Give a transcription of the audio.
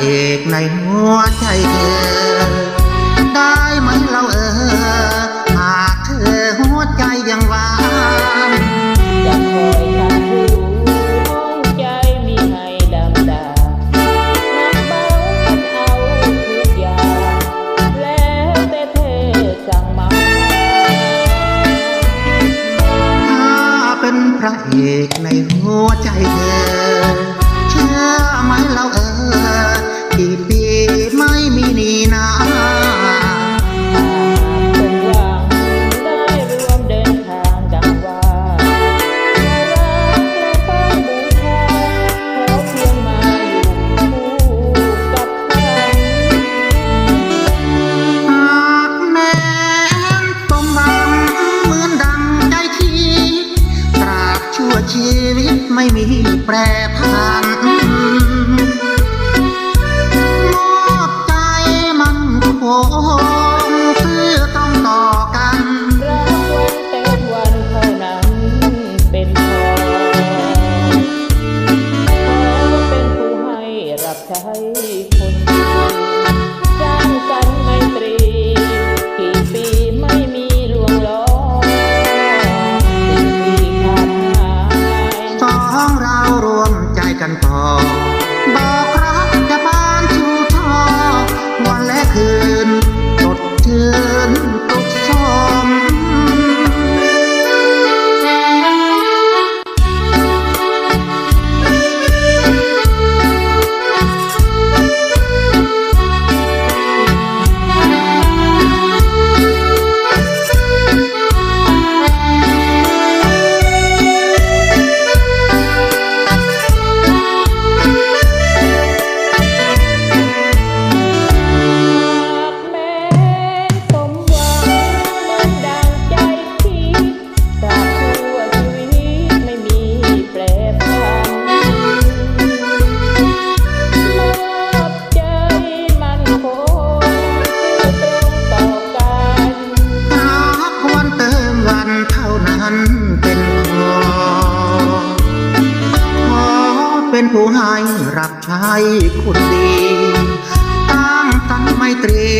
เอกในหัวใจเธอ ได้ไหมเราเออ หากเธอหัวใจยังว่างจะคอยทำผู้ห้องใจมีให้ดำดานักเบาเอาทุกอย่างแล้วแต่เธอสั่งมาถ้าเป็นพระเอกในหัวใจเธอ ไม่มีแปรผันมอบใจมันคงซื่อตรงต่อกันรักวันแต่วันเท่านั้นเป็นพอขาเป็นผู้ให้รับใช้คน รารวมใจกันต่อบอกรัก เป็นผู้ให้รับใช้คุณดีตั้งตันไมตรี